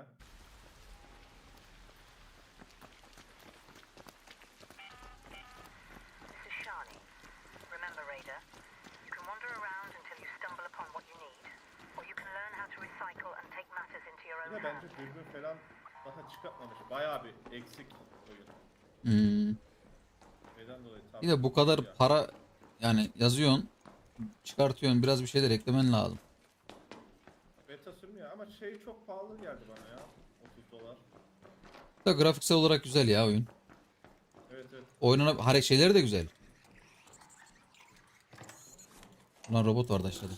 ya. This is Shani. Remember, Raider, you can wander around until you stumble upon what you need, or you can learn how to recycle and take matters into your Bir own de bence hands. dürbün falan daha çıkartmamış. Bayağı bir eksik oyun. Hmm. Neden dolayı tam Bir de bu kadar ya. para yani yazıyorsun, çıkartıyorsun biraz bir şeyler eklemen lazım. Şey çok pahalı geldi bana ya. 30 dolar. Da grafiksel olarak güzel ya oyun. Evet evet. Oynana hareket şeyleri de güzel. Ulan robot vardı aşağıda.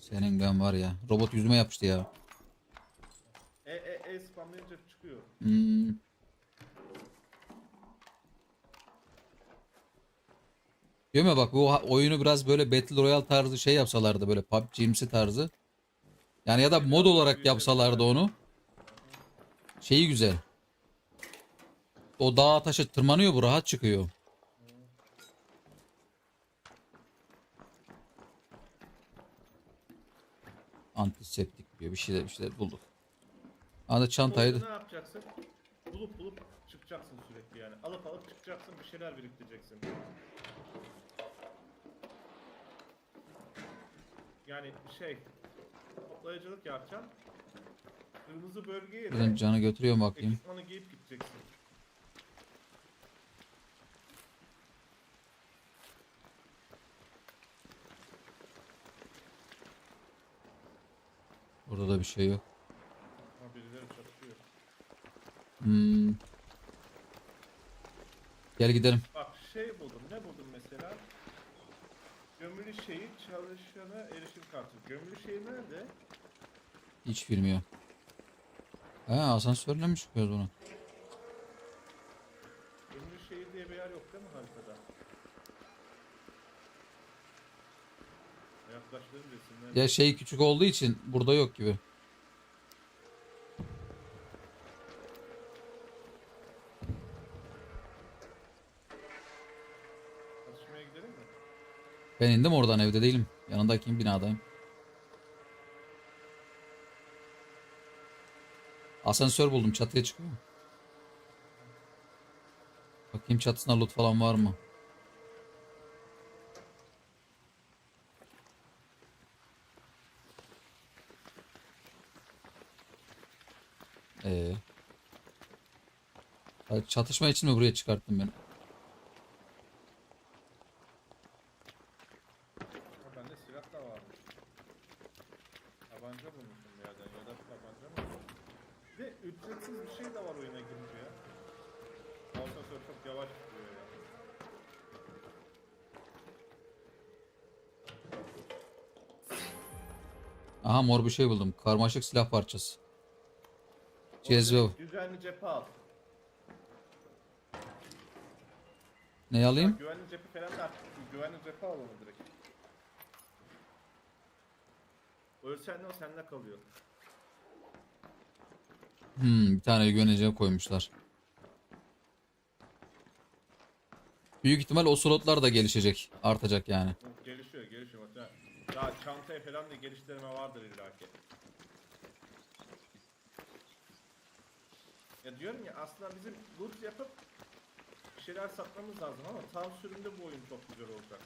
Senin ben var ya. Robot yüzüme yapıştı ya. E e e spamlayınca çıkıyor. Hmm. Diyorum ya bak bu oyunu biraz böyle Battle Royale tarzı şey yapsalardı böyle PUBG'imsi tarzı. Yani ya da mod olarak yapsalardı onu. Şeyi güzel. O dağa taşa tırmanıyor bu rahat çıkıyor. Antiseptik diyor bir şeyler bir şeyler bulduk. Anda çantayı da Oyunu ne yapacaksın? Bulup bulup çıkacaksın sürekli yani. Alıp alıp çıkacaksın bir şeyler biriktireceksin. Yani şey toplayıcılık yapacaksın. Kırmızı bölgeye Buradan de canı götürüyor bakayım. ekipmanı giyip gideceksin. Burada da bir şey yok. Ama birileri çalışıyor. Hmm. Gel gidelim. Bak şey buldum. Ne buldum mesela? Gömülü şehit çalışana erişim kartı. Gömülü şehir nerede? Hiç bilmiyor. Ha asansörle mi çıkıyoruz bunu? Gömülü şehir diye bir yer yok değil mi haritada? Yaklaştığım resimler. Ya şey küçük olduğu için burada yok gibi. Atışmaya gidelim mi? Ben indim oradan evde değilim. Yanındaki binadayım. Asansör buldum çatıya çıkıyor. Bakayım çatısında loot falan var mı? Ee. Çatışma için mi buraya çıkarttım beni? Ha bende silah da varmış. Tabanca bulmuşum bir yerden ya da tabanca mı? Ve ücretsiz bir şey de var oyuna girince ya. Asansör çok yavaş gidiyor ya. Aha mor bir şey buldum. Karmaşık silah parçası. Cezve. O Güvenli cephe al. Ne alayım? Güvenli cephe falan da artık güvenli cephe al onu direkt. Ölsen de o sende kalıyor. Hmm, bir tane güveneceğe koymuşlar. Büyük ihtimal o slotlar da gelişecek. Artacak yani. Bu Gelişiyor gelişiyor. Hatta daha çantaya falan da geliştirme vardır illaki. Ya diyorum ya aslında bizim loot yapıp bir şeyler satmamız lazım ama tam sürümde bu oyun çok güzel olacak.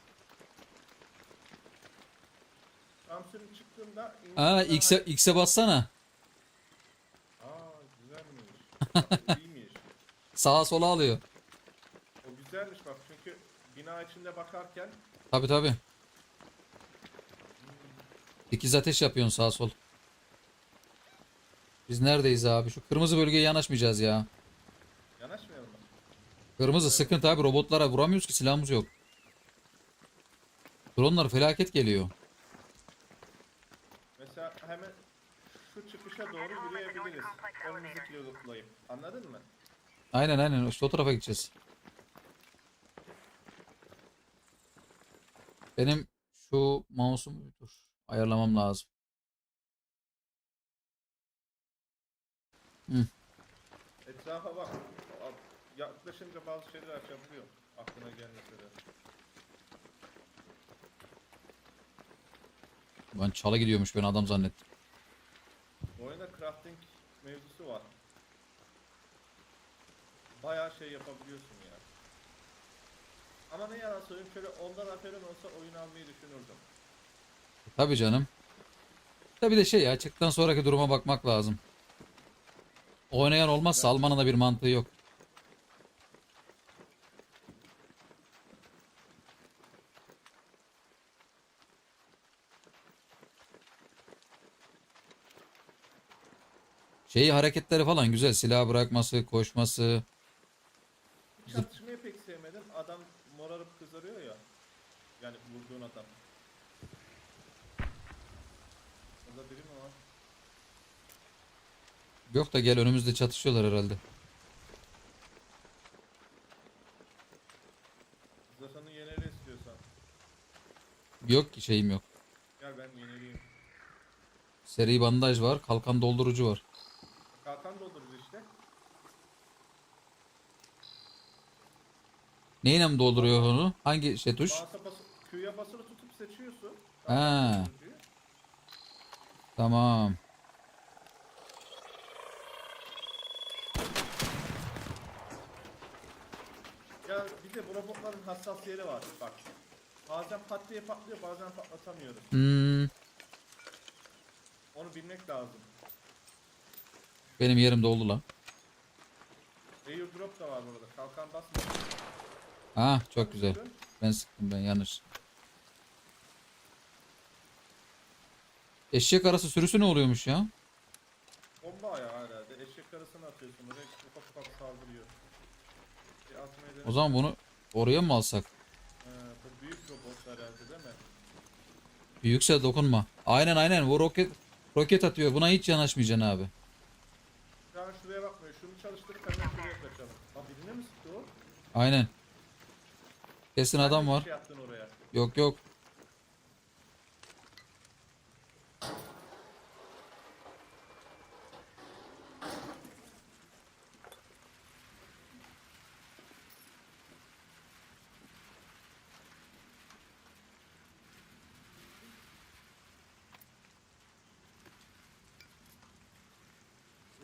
Tam sürüm çıktığında Aa X'e X'e bassana. Aa güzelmiş. İyiymiş. Sağa sola alıyor. O güzelmiş bak çünkü bina içinde bakarken Tabi tabi. İkiz ateş yapıyorsun sağ sol. Biz neredeyiz abi? Şu kırmızı bölgeye yanaşmayacağız ya. yanaşmayalım mı? Kırmızı sıkıntı abi robotlara vuramıyoruz ki silahımız yok. Dronlar felaket geliyor. Mesela hemen şu çıkışa doğru yürüyebiliriz. Önümüzdeki kiloluklayıp. Anladın mı? Aynen aynen işte o tarafa gideceğiz. Benim şu mouse'umu dur Ayarlamam lazım. Hı. Etrafa bak. Yaklaşınca bazı şeyler açabiliyor. Aklına gelmese de. Ben çala gidiyormuş ben adam zannettim. Bu oyunda crafting mevzusu var. Bayağı şey yapabiliyorsun ya. Ama ne yalan söyleyeyim şöyle ondan aferin olsa oyun almayı düşünürdüm. Tabii canım. Tabii de şey ya çıktıktan sonraki duruma bakmak lazım. Oynayan olmazsa almanın da bir mantığı yok. Şeyi hareketleri falan güzel. Silah bırakması, koşması. Çatışmayı pek sevmedim. Adam morarıp kızarıyor ya. Yani vurduğun adam. Orada biri mi var? Yok da gel önümüzde çatışıyorlar herhalde. Zırhını yenile istiyorsan. Yok ki şeyim yok. Gel ben yenileyim. Seri bandaj var, kalkan doldurucu var. Kalkan doldururuz işte. Neyle mi dolduruyor onu? Hangi şey tuş? Mouse'a basıp Q'ya basılı tutup seçiyorsun. Ha. Tamam. Ya bir de bu robotların hassas yeri var. Bak. Bazen pat diye patlıyor bazen patlatamıyoruz. Hmm, Onu bilmek lazım. benim yerim doldu lan. Airdrop da var burada. Kalkan basma. Ha çok güzel. Ben sıktım ben yanlış. Eşek arası sürüsü ne oluyormuş ya? Bomba ayağı herhalde. Eşek karısını atıyorsun. Oraya ufak ufak saldırıyor. Dene. O zaman bunu oraya mı alsak? Bu büyük robot herhalde değil mi? Büyükse dokunma. Aynen aynen bu roket roket atıyor. Buna hiç yanaşmayacaksın abi. Şu an şuraya bakmıyor. Şunu çalıştırıp hemen şuraya kaçalım. Lan birine mi sıktı o? Aynen. Kesin adam bir var. Şey attın oraya. Yok yok.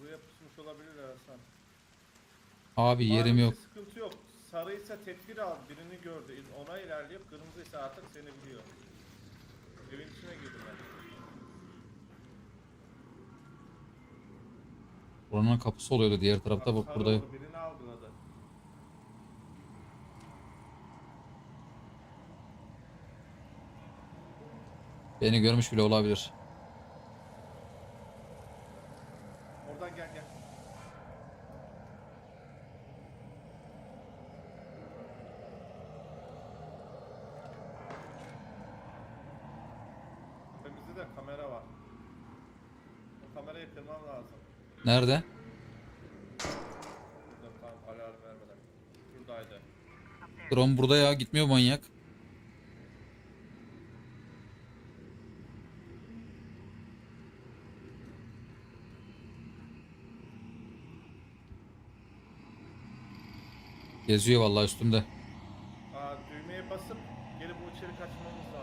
Buraya pusmuş olabilir Hasan. Abi yerim yok. Sıkıntı yok. Sarıysa tedbir al. Birini gördü. Ona ilerleyip kırmızıysa artık seni biliyor. Evin içine girdim ben. Buranın kapısı oluyordu diğer tarafta bak Sarı burada. oldu, Birini algıladı. Beni görmüş bile olabilir. Oradan gel gel. Önümüzde de kamera var. O kamerayı kırmam lazım. Nerede? Burada tam alarm vermeden. Şuradaydı. Drone burada ya gitmiyor manyak. Geziyor vallahi üstümde. Aa, düğmeye basıp geri bu içeri kaçmamız lazım.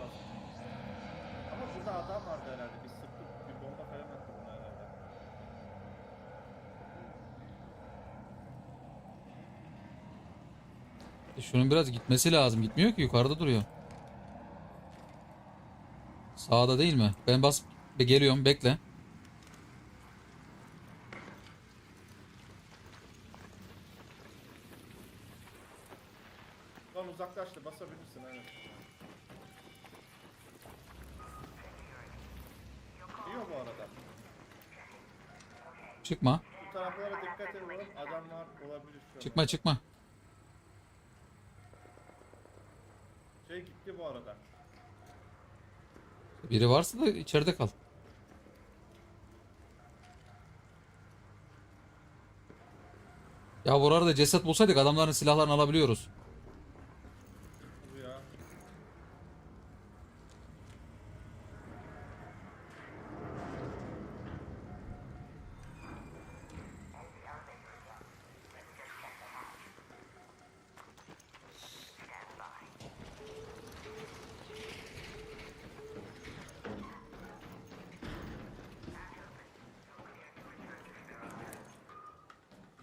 Burada adam vardı herhalde. Biz sıktık. Bir bomba falan attı buna herhalde. E şunun biraz gitmesi lazım. Gitmiyor ki yukarıda duruyor. Sağda değil mi? Ben bas Be- geliyorum bekle. Lan uzaklaştı. Basabilirsin evet. İyi o bu arada. Çıkma. Bu taraflara dikkat edin. Adamlar olabilir şu an. Çıkma çıkma. Şey gitti bu arada. Biri varsa da içeride kal. Ya buralarda ceset bulsaydık adamların silahlarını alabiliyoruz. Bu ya.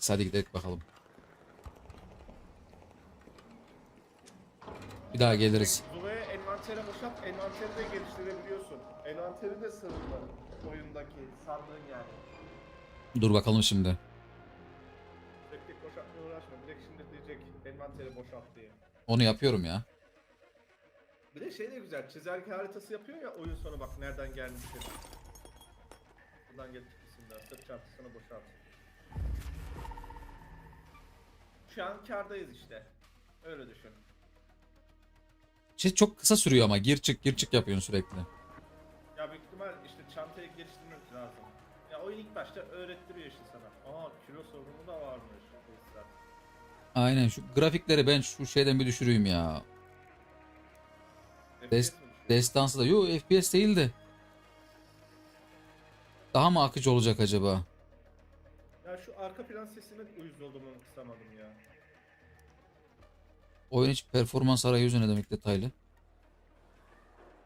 Hadi gidelim bakalım. Bir daha geliriz. Zula'ya envantere boşalt, envanteri de geliştirebiliyorsun. Envanteri de sınırlı oyundaki sandığın yani. Dur bakalım şimdi. Tek tek boşaltmaya uğraşma. Direkt şimdi diyecek envanteri boşalt diye. Onu yapıyorum ya. Bir de şey de güzel, çizelge haritası yapıyor ya oyun sonu bak nereden gelmişsin. Buradan gelip çıkmışsın sırt çantasını boşalt. Şu an kardayız işte. Öyle düşün. Şey çok kısa sürüyor ama gir çık gir çık yapıyorsun sürekli. Ya büyük ihtimal işte çantayı geliştirmek lazım. Ya oyun ilk başta öğrettiriyor işte sana. Aa kilo sorunu da varmış. Tesisat. Aynen şu grafikleri ben şu şeyden bir düşüreyim ya. FPS Des- mi düşüyor? Destansı da. Yo FPS değil de. Daha mı akıcı olacak acaba? Arka plan sesine uyuz oldum onu kısamadım ya. Oyun hiç performans arayüzü ne demek detaylı.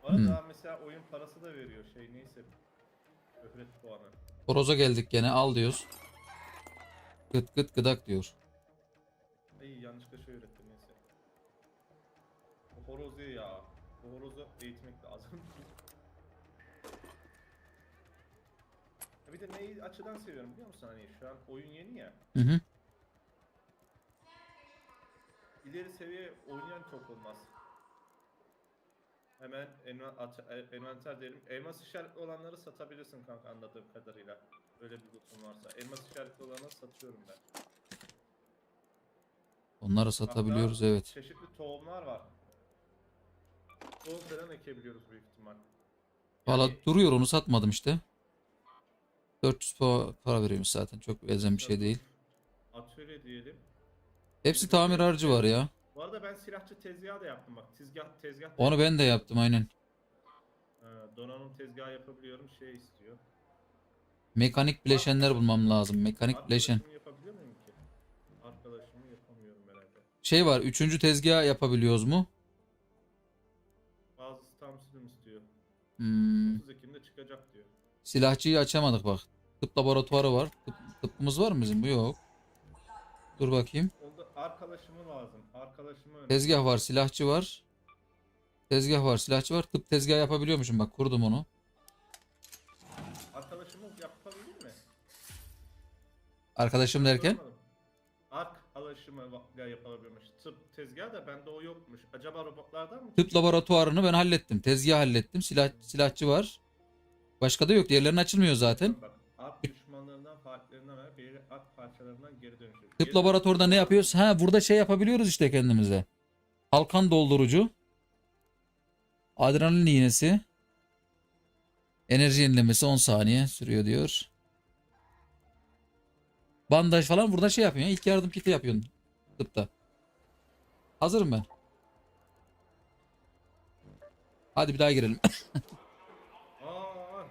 Bana Hmm. daha mesela oyun parası da veriyor şey neyse. Öhret puanı. Horoza geldik gene al diyoruz. Gıt gıt gıdak diyor. De neyi açıdan seviyorum biliyor musun hani şu an oyun yeni ya. Hı hı. İleri seviye oynayan çok olmaz. Hemen e- envanter diyelim. Elmas işaretli olanları satabilirsin kanka anladığım kadarıyla. Öyle bir lütfun varsa. Elmas işaretli olanları satıyorum ben. Onları satabiliyoruz evet. Çeşitli tohumlar var. Tohum falan ekebiliyoruz büyük ihtimal. Valla Yani duruyor onu satmadım işte. 400 pa- para veriyormuş zaten çok elzem bir şey değil. Atölye diyelim. Hepsi tamir harcı var ya. Bu arada ben silahçı tezgahı da yaptım bak. Tezgah tezgah. Onu ben de yaptım aynen. Ha, donanım tezgahı yapabiliyorum. Şey istiyor. Mekanik bileşenler bulmam lazım. Mekanik bileşen. Yapabiliyor muyum ki? Arkadaşımı yapamıyorum herhalde. Şey var. Üçüncü tezgah yapabiliyoruz mu? Bazısı tam sürüm istiyor. Hmm, 30 Ekim'de çıkacak diyor. silahçıyı açamadık bak. Tıp laboratuvarı var. Tıp, tıbbımız var mı bizim? Bu yok. Dur bakayım. Arkadaşımı lazım. Arkadaşımı. Tezgah var. Silahçı var. Tezgah var. Silahçı var. Tıp tezgahı yapabiliyormuşum bak. Kurdum onu. Arkadaşımı yapabilir mi? Arkadaşım derken. Arkadaşımı yapabiliyormuş. Tıp tezgahı da bende o yokmuş. Acaba robotlardan mı? Tıp laboratuvarını ben hallettim. Tezgah hallettim. Silah, silahçı var. Başka da yok. Diğerlerin açılmıyor zaten. Bak, ak düşmanlarından farklarından ve belirli ak parçalarından geri dönüşür. Tıp laboratuvarda ne yapıyoruz? Ha burada şey yapabiliyoruz işte kendimize. Kalkan doldurucu. Adrenalin iğnesi. Enerji yenilemesi 10 saniye sürüyor diyor. Bandaj falan burada şey yapıyorsun. İlk yardım kiti yapıyorsun tıpta. Hazırım ben. Hadi bir daha girelim. Aa,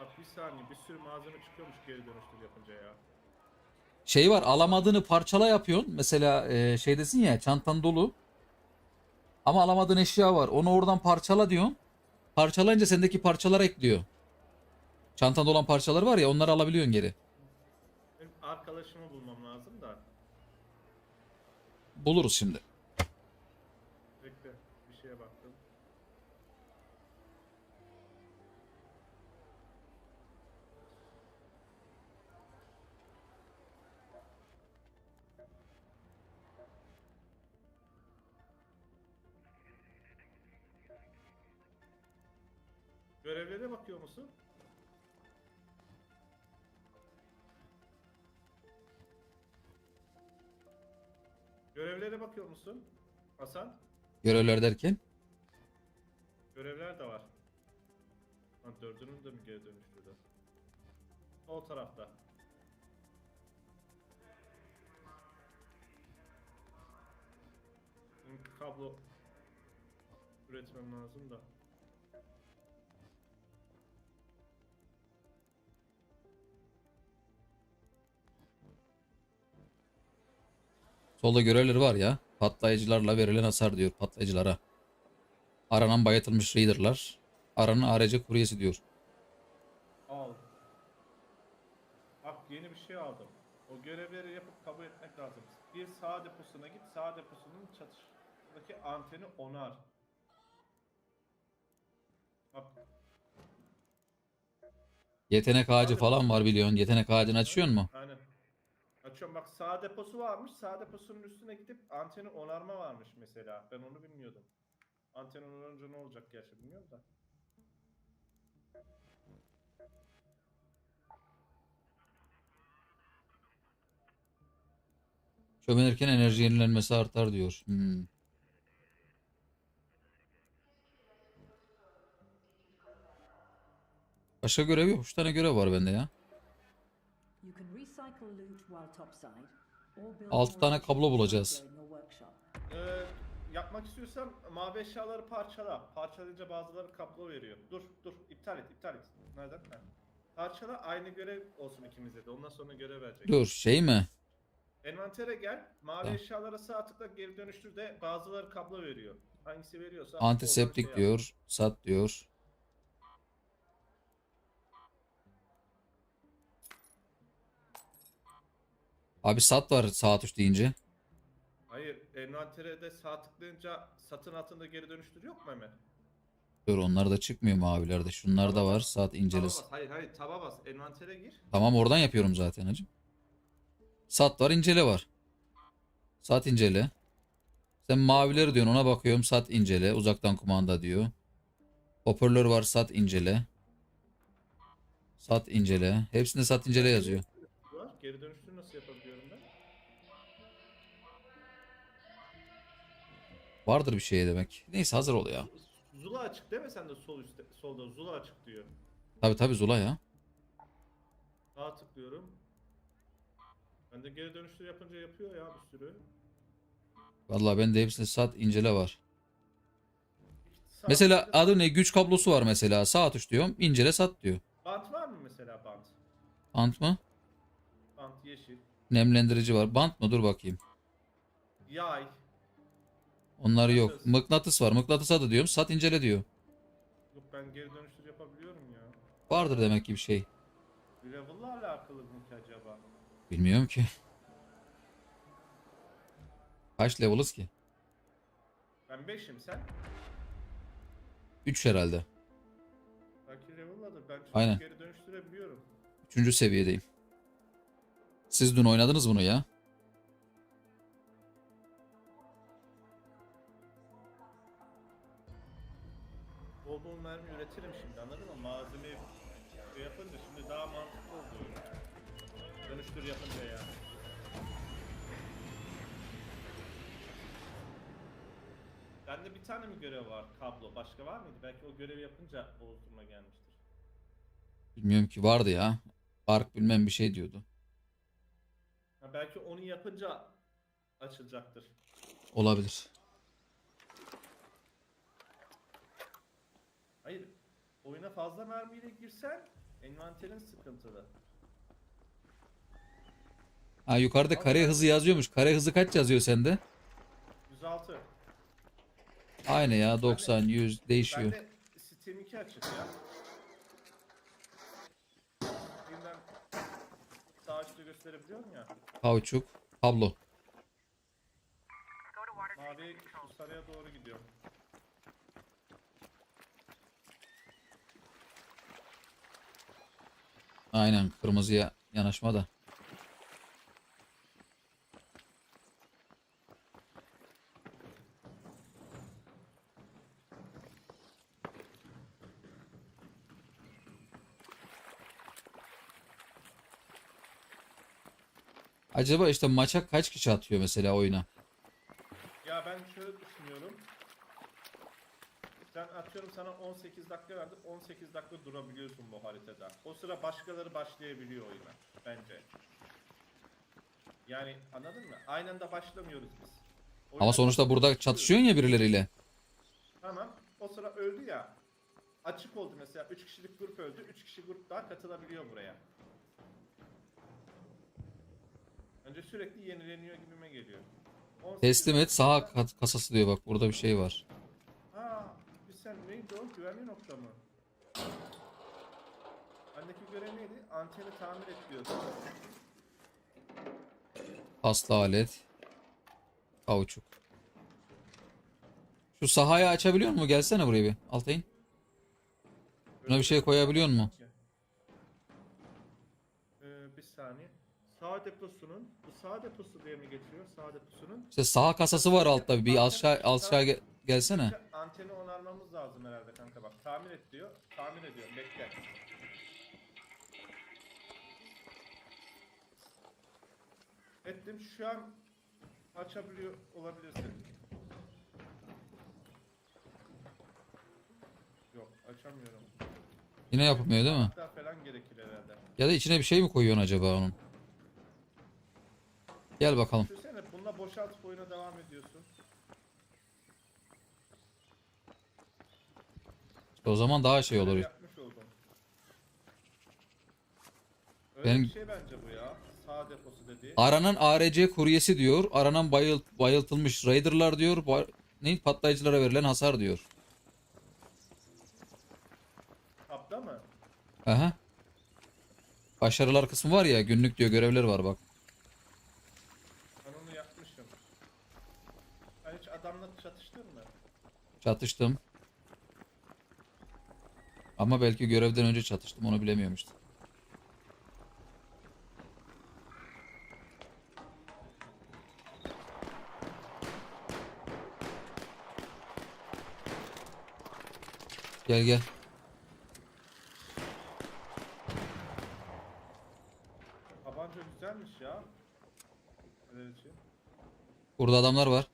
bak bir saniye bir sürü malzeme çıkıyormuş geri dönüştür yapınca ya. şey var alamadığını parçala yapıyorsun. Mesela e, şey desin ya çantan dolu. Ama alamadığın eşya var. Onu oradan parçala diyorsun. Parçalayınca sendeki parçalar ekliyor. Çantanda olan parçalar var ya onları alabiliyorsun geri. Benim arkadaşımı bulmam lazım da. Buluruz şimdi. Görevlere bakıyor musun? Görevlere bakıyor musun? Hasan? Görevler derken. Görevler de var. Ha dördünün de mi geri dönüştürdü? O tarafta. Kablo üretmem lazım da. Solda görevleri var ya. Patlayıcılarla verilen hasar diyor patlayıcılara. Aranan bayatılmış raiderlar. Aranan ARC kuryesi diyor. Al. Bak yeni bir şey aldım. O görevleri yapıp kabul etmek lazım. Bir sağ deposuna git. Sağ deposunun çatışındaki anteni onar. Bak Yetenek ağacı falan var biliyorsun. Yetenek ağacını açıyor mu? Aynen. Açıyorum bak sağ deposu varmış. Sağ deposunun üstüne gidip anteni onarma varmış mesela. Ben onu bilmiyordum. Anten onarınca ne olacak gerçi bilmiyorum da. Çömelirken enerji yenilenmesi artar diyor. Hmm. Başka görev yok. 3 tane görev var bende ya. You can recycle loot while topside or build Altı more tane efficient kablo bulacağız. Ee, yapmak istiyorsan mavi eşyaları parçala. Parçalayınca bazıları kablo veriyor. Dur dur iptal et iptal et. Nereden? Ha. Parçala aynı görev olsun ikimize de. Ondan sonra görev verecek. Dur şey mi? Envantere gel. Mavi Tamam. eşyalara sağ tıkla geri dönüştür de bazıları kablo veriyor. Hangisi veriyorsa. Antiseptik şey diyor. Sat diyor. Abi sat var saat 3 deyince. Hayır, envantere de sağ tıklayınca satın altında geri dönüştür yok mu hemen? Dur onlar da çıkmıyor mavilerde. Şunlar da var. Saat Taba incelesin. bas. Hayır hayır taba bas. Envantere gir. Tamam oradan yapıyorum zaten hacım. Sat var incele var. Sat incele. Sen mavileri diyorsun ona bakıyorum sat incele. Uzaktan kumanda diyor. Hoparlör var sat incele. Sat incele. Hepsinde sat incele yazıyor. Var. Geri dönüştür Vardır bir şey demek. Neyse hazır ol ya. Zula açık değil mi sen de sol üstte solda Zula açık diyor. Tabi tabi Zula ya. Sağa tıklıyorum. Ben de geri dönüştür yapınca yapıyor ya bir sürü. Vallahi bende hepsinde sat incele var. Sağ Mesela tıkla- adı ne? Güç kablosu var mesela. Sağ tuş diyorum. incele sat diyor. Bant var mı mesela bant? Bant mı? Bant yeşil. Nemlendirici var. Bant mı? Dur bakayım. Yay. Onlar yok. Mıknatıs. Var. Mıknatıs adı diyorum. Sat incele diyor. Yok ben geri dönüştür yapabiliyorum ya. Vardır demek ki bir şey. Gravel'la alakalı mı ki acaba? Bilmiyorum ki. Kaç level'ız ki? Ben 5'im sen. 3 herhalde. Belki level'ladır. Ben çünkü Aynen. geri dönüştürebiliyorum. 3. seviyedeyim. Siz dün oynadınız bunu ya. Bir tane mi görev var kablo? Başka var mıydı? Belki o görevi yapınca duruma gelmiştir. Bilmiyorum ki vardı ya. Ark bilmem bir şey diyordu. Ha, belki onu yapınca açılacaktır. Olabilir. Hayır. Oyuna fazla mermiyle girsen envanterin sıkıntılı. Ha yukarıda kare hızı yazıyormuş. Kare hızı kaç yazıyor sende? 106. Aynı ya 90 100 değişiyor. Bende Steam 2 açık ya. Steam'den sağ üstte gösterebiliyorum ya. Kauçuk, kablo. Mavi şu sarıya doğru gidiyor. Aynen kırmızıya yanaşma da. Acaba işte maça kaç kişi atıyor mesela oyuna? Ya ben şöyle düşünüyorum. Sen atıyorum sana 18 dakika verdim. 18 dakika durabiliyorsun bu haritada. O sıra başkaları başlayabiliyor oyuna bence. Yani anladın mı? Aynı anda başlamıyoruz biz. Oyuna Ama sonuçta burada çatışıyorsun ya birileriyle. Tamam. O sıra öldü ya. Açık oldu mesela. 3 kişilik grup öldü. 3 kişi grup daha katılabiliyor buraya. Önce sürekli yenileniyor gibime geliyor. 18 Teslim et saha kat- kasası diyor bak burada bir şey var. Ha, bir sen neydi o? Güvenli nokta mı? Bendeki görev neydi? Anteni tamir et diyordu. Paslı alet. Kauçuk. Şu sahayı açabiliyor mu? Gelsene buraya bir. Altayın. Buna bir şey koyabiliyor mu? Sağ deposunun, bu sağ deposu diye mi geçiyor? Sağ deposunun. İşte saha kasası var altta. Bir aşağı aşağı ge- gelsene. Anteni onarmamız lazım herhalde kanka bak. Tamir et diyor. Tamir ediyor. Bekle. Ettim. Şu an açabiliyor olabilirsin. Yok açamıyorum. Yine yapılmıyor değil mi? Falan gerekir herhalde. Ya da içine bir şey mi koyuyorsun acaba onun? Gel bakalım. Düşünsene bununla boşaltıp oyuna devam ediyorsun. O zaman daha şey olur. Yapmış oldum. Öyle Benim- bir şey bence bu ya. Sağ deposu dediği. Aranan ARC kuryesi diyor. Aranan bayıl, bayıltılmış Raider'lar diyor. Ba- ne patlayıcılara verilen hasar diyor. Kapta mı? Aha. Başarılar kısmı var ya günlük diyor görevler var bak. Ben onu yapmışım. Sen hiç adamla çatıştın mı? Çatıştım. Ama belki görevden önce çatıştım onu bilemiyorum işte. Gel gel. Tabanca güzelmiş ya. Burada adamlar var.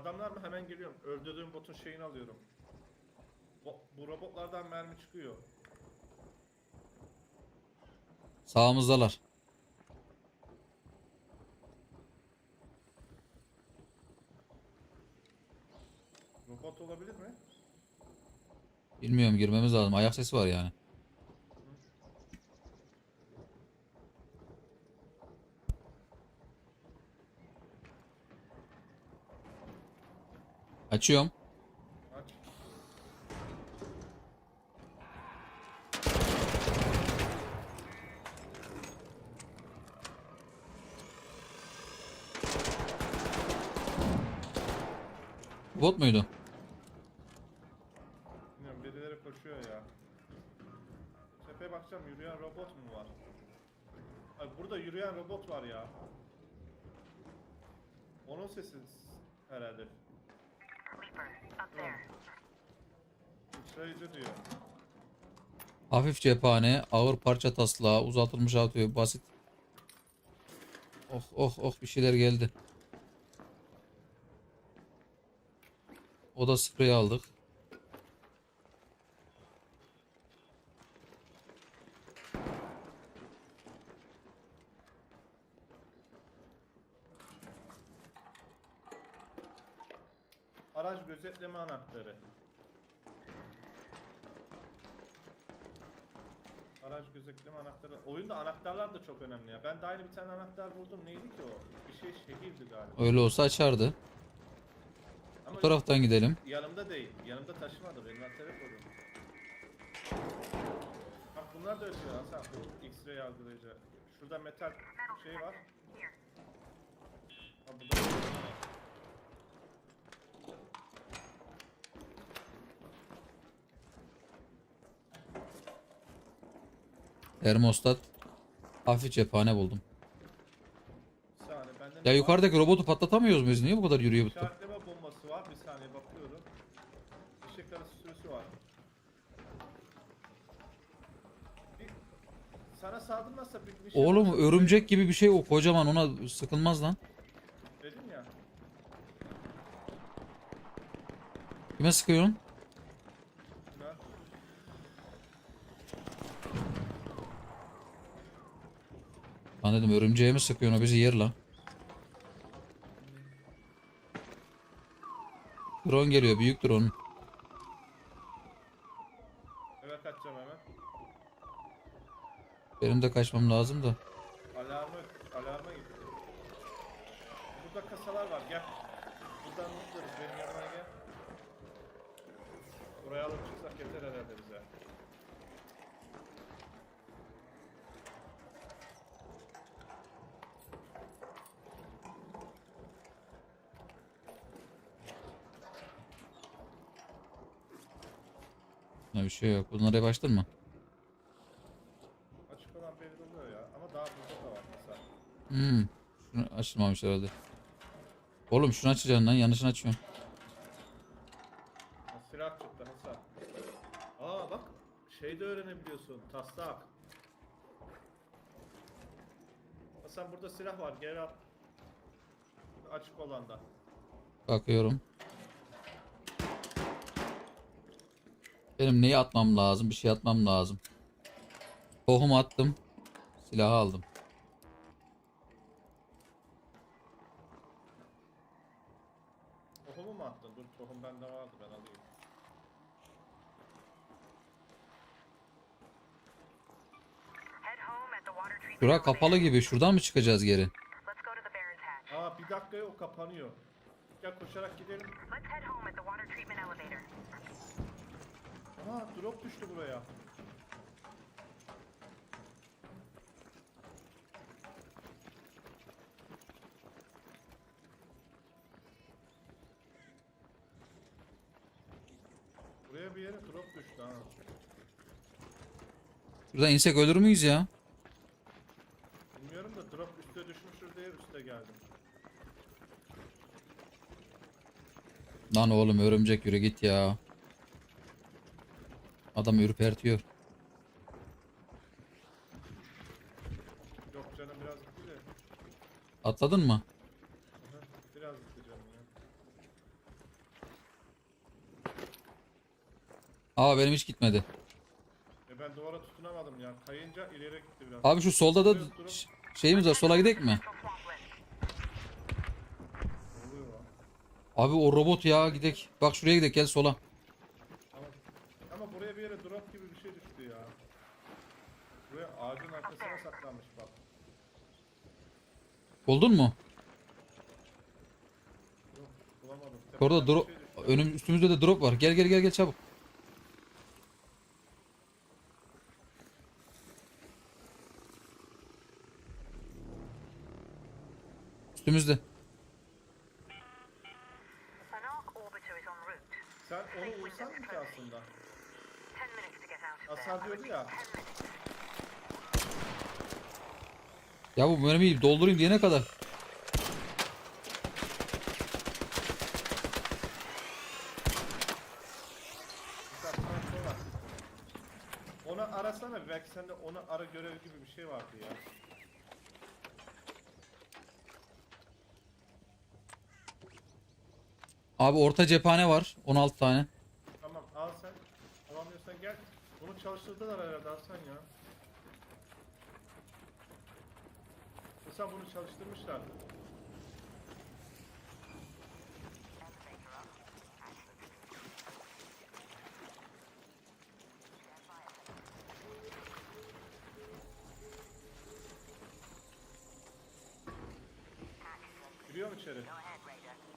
Adamlar mı hemen geliyorum. Öldürdüğüm botun şeyini alıyorum. Bu, bu robotlardan mermi çıkıyor. Sağımızdalar. Robot olabilir mi? Bilmiyorum girmemiz lazım. Ayak sesi var yani. Açıyorum. Aç. Bot muydu? Bilmiyorum birileri koşuyor ya. Tepeye bakacağım yürüyen robot mu var? Ay burada yürüyen robot var ya. Onun sesi herhalde. Hafif cephane, ağır parça taslağı, uzatılmış atıyor, basit. Oh oh oh bir şeyler geldi. O da sprey aldık. Araç anahtarı. Araç gözetleme anahtarı. Oyunda anahtarlar da çok önemli ya. Ben de aynı bir tane anahtar buldum. Neydi ki o? Bir şey şehirdi galiba. Öyle olsa açardı. Ama Bu taraftan gidelim. yanımda değil. Yanımda taşımadı. Benim anahtarı koydum. Bak bunlar da ötüyor Hasan. Bu X-ray algılayıcı. Şurada metal şey var. Ha, burada Termostat. Hafif cephane buldum. saniye. Ya var? yukarıdaki robotu patlatamıyoruz muyuz? Niye bu kadar yürüyor bu? İşaretleme bombası var. Bir saniye bakıyorum. Işık arası süresi var. Bir, sana saldırmazsa bir, bir şey Oğlum olursa- örümcek gibi bir şey o kocaman ona sıkılmaz lan. Dedim ya. Kime sıkıyorsun? Ben, Lan dedim örümceğe mi sıkıyorsun o bizi yer lan. Drone geliyor büyük drone. eve kaçacağım hemen. Benim de kaçmam lazım da. Alarmı, alarma gitti. Burada kasalar var gel. Buradan mutlarız benim yanıma gel. Buraya alıp çıksak yeter herhalde bize. Ne bir şey yok. Bunlara yavaştın mı? Açık olan belli oluyor ya. Ama daha burada da var mesela. Hmm. Şunu açılmamış herhalde. Oğlum şunu açacaksın lan. Yanlışını açıyorsun. Ha, Silah çıktı Hasan. Aa bak şey de öğrenebiliyorsun. Taslak. Hasan burada silah var. Gel al. Açık olanda. Bakıyorum. Benim neyi atmam lazım? Bir şey atmam lazım. Tohum attım. Silahı aldım. Tohumu mu attın? Dur tohum bende vardı ben alayım. Şura kapalı gibi. Şuradan mı çıkacağız geri? Aa bir dakika o kapanıyor. Gel koşarak gidelim. Let's head home at the water treatment elevator. Aa drop düştü buraya. Buraya bir yere drop düştü ha. Şuradan insek ölür müyüz ya? Bilmiyorum da drop üste düşmüştür diye üste geldim. Lan oğlum örümcek yürü git ya. Adam ürpertiyor. Yok canım biraz gitti de. Atladın mı? Aha, Biraz gitti canım ya. Aa benim hiç gitmedi. E ben duvara tutunamadım ya. Kayınca ileri gitti biraz. Abi şu solda da ş- şeyimiz var. Sola gidelim mi? Oluyor lan? Abi o robot ya gidek. Bak şuraya gidek gel sola. Bir yere drop gibi bir şey düştü ya. Buraya ağacın arkasına saklanmış bak. Buldun mu? Yok bulamadım. Orada Tepeden bir drop şey düştü. önüm üstümüzde de drop var. Gel gel gel gel çabuk. Üstümüzde. An arc orbiter is en route. Sen onu vursan mı ki aslında? Ten minutes to get out of there. Hasar diyordu ya. Ya bu mermiyi doldurayım diyene kadar. Onu arasana belki sende onu ara görev gibi bir şey vardı ya. Abi orta cephane var. 16 tane. Tamam al sen. Alamıyorsan gel. Bunu çalıştırdılar herhalde Hasan ya. Mesela bunu çalıştırmışlar.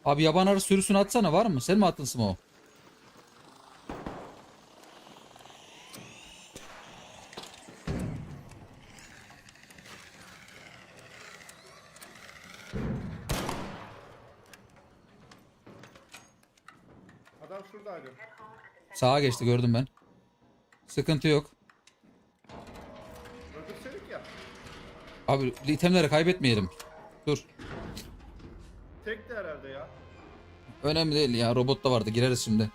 Abi yaban arı sürüsünü atsana var mı? Sen mi attın o? Adam şuradaydı. Sağa geçti gördüm ben. Sıkıntı yok. Abi itemleri kaybetmeyelim. Dur. Tekti herhalde ya. Önemli değil ya. Robot da vardı. Gireriz şimdi.